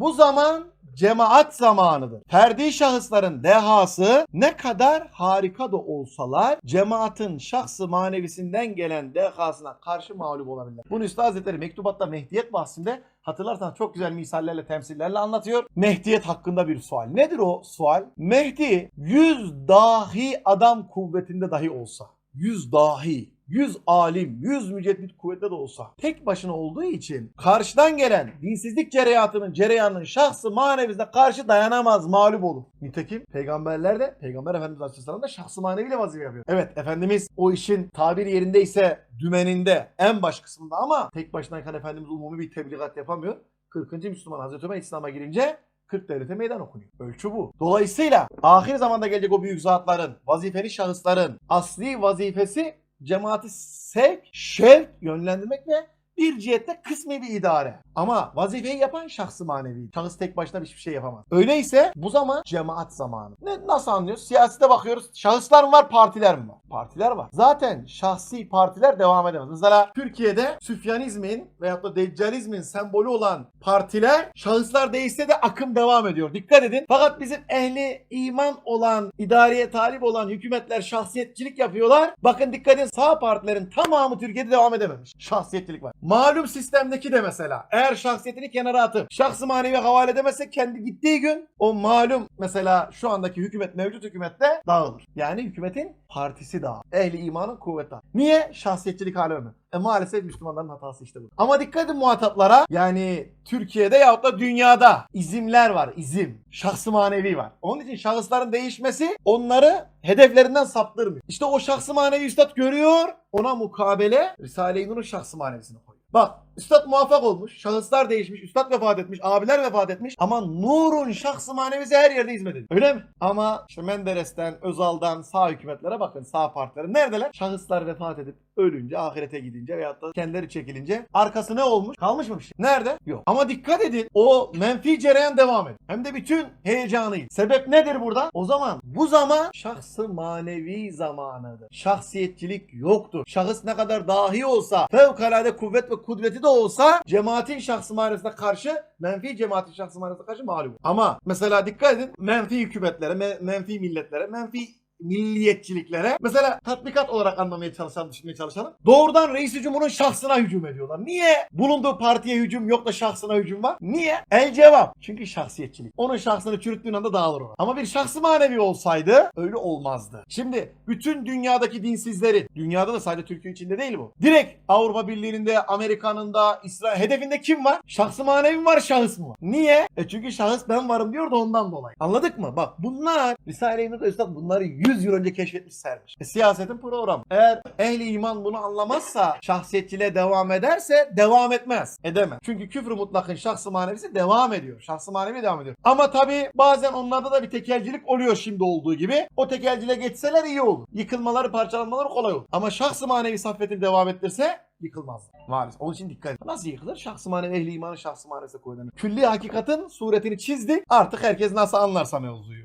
bu zaman cemaat zamanıdır. Ferdi şahısların dehası ne kadar harika da olsalar cemaatin şahsı manevisinden gelen dehasına karşı mağlup olabilirler. Bunu Üstad Hazretleri mektubatta Mehdiyet bahsinde hatırlarsanız çok güzel misallerle temsillerle anlatıyor. Mehdiyet hakkında bir sual. Nedir o sual? Mehdi 100 dahi adam kuvvetinde dahi olsa 100 dahi 100 alim, 100 müceddit kuvvetli de olsa tek başına olduğu için karşıdan gelen dinsizlik cereyatının, cereyanının şahsı manevisine karşı dayanamaz, mağlup olur. Nitekim peygamberler de, Peygamber Efendimiz Aleyhisselam da şahsı maneviyle vazife yapıyor. Evet Efendimiz o işin tabir yerindeyse dümeninde, en baş kısmında ama tek başınayken Efendimiz umumi bir tebligat yapamıyor. 40. Müslüman Hazreti Ömer İslam'a girince 40 devlete meydan okunuyor. Ölçü bu. Dolayısıyla ahir zamanda gelecek o büyük zatların, vazifeli şahısların asli vazifesi cemaati sevk, şevk yönlendirmek ve bir cihette kısmi bir idare. Ama vazifeyi yapan şahsı manevi. Şahıs tek başına hiçbir şey yapamaz. Öyleyse bu zaman cemaat zamanı. Ne, nasıl anlıyoruz? Siyasete bakıyoruz. Şahıslar mı var, partiler mi var? Partiler var. Zaten şahsi partiler devam edemez. Mesela Türkiye'de Süfyanizmin veyahut da Deccalizmin sembolü olan partiler şahıslar değişse de akım devam ediyor. Dikkat edin. Fakat bizim ehli iman olan, idareye talip olan hükümetler şahsiyetçilik yapıyorlar. Bakın dikkat edin sağ partilerin tamamı Türkiye'de devam edememiş. Şahsiyetçilik var. Malum sistemdeki de mesela eğer şahsiyetini kenara atıp şahsı manevi havale edemezse kendi gittiği gün o malum mesela şu andaki hükümet mevcut hükümette dağılır. Yani hükümetin partisi dağılır. Ehli imanın kuvveti. Niye? Şahsiyetçilik ömür. E maalesef Müslümanların hatası işte bu. Ama dikkat edin muhataplara yani Türkiye'de yahut da dünyada izimler var izim. Şahsı manevi var. Onun için şahısların değişmesi onları hedeflerinden saptırmıyor. İşte o şahsı manevi üstad görüyor ona mukabele Risale-i Nur'un şahsı manevisini koyuyor. Bak üstad muvaffak olmuş. Şahıslar değişmiş. Üstad vefat etmiş. Abiler vefat etmiş. Ama Nur'un şahsı manevisi her yerde hizmet ediyor. Öyle mi? Ama işte Menderes'ten, Özal'dan sağ hükümetlere bakın. Sağ partilerin neredeler? Şahıslar vefat edip ölünce, ahirete gidince veyahut da kendileri çekilince arkası ne olmuş? Kalmış mı bir şey? Nerede? Yok. Ama dikkat edin o menfi cereyan devam ediyor. Hem de bütün heyecanıyla. Sebep nedir burada? O zaman bu zaman şahsı manevi zamanıdır. Şahsiyetçilik yoktur. Şahıs ne kadar dahi olsa, fevkalade kuvvet ve kudreti de olsa cemaatin şahsı maneviyesine karşı menfi cemaatin şahsı maneviyesine karşı mağlup. Ama mesela dikkat edin menfi hükümetlere, me- menfi milletlere, menfi milliyetçiliklere mesela tatbikat olarak anlamaya çalışalım, düşünmeye çalışalım. Doğrudan reis cumhurun şahsına hücum ediyorlar. Niye? Bulunduğu partiye hücum yok da şahsına hücum var. Niye? El cevap. Çünkü şahsiyetçilik. Onun şahsını çürüttüğün anda dağılır o. Ama bir şahsı manevi olsaydı öyle olmazdı. Şimdi bütün dünyadaki dinsizlerin, dünyada da sadece Türkiye içinde değil bu. Direkt Avrupa Birliği'nin de, Amerika'nın da, İsrail hedefinde kim var? Şahsı manevi mi var, şahıs mı var? Niye? E çünkü şahıs ben varım diyor da ondan dolayı. Anladık mı? Bak bunlar Risale-i Nur'da Üstad bunları 100 yıl önce keşfetmiş sermiş. E, siyasetin programı. Eğer ehli iman bunu anlamazsa, şahsiyetçiliğe devam ederse devam etmez. Edemez. Çünkü küfrü mutlakın şahsı manevisi devam ediyor. Şahsı manevi devam ediyor. Ama tabi bazen onlarda da bir tekelcilik oluyor şimdi olduğu gibi. O tekelciliğe geçseler iyi olur. Yıkılmaları, parçalanmaları kolay olur. Ama şahsı manevi saffetini devam ettirse yıkılmaz. Maalesef. Onun için dikkat edin. Nasıl yıkılır? Şahsı manevi ehli imanın şahsı manevisi koyulur. Külli hakikatin suretini çizdik. Artık herkes nasıl anlarsa mevzuyu.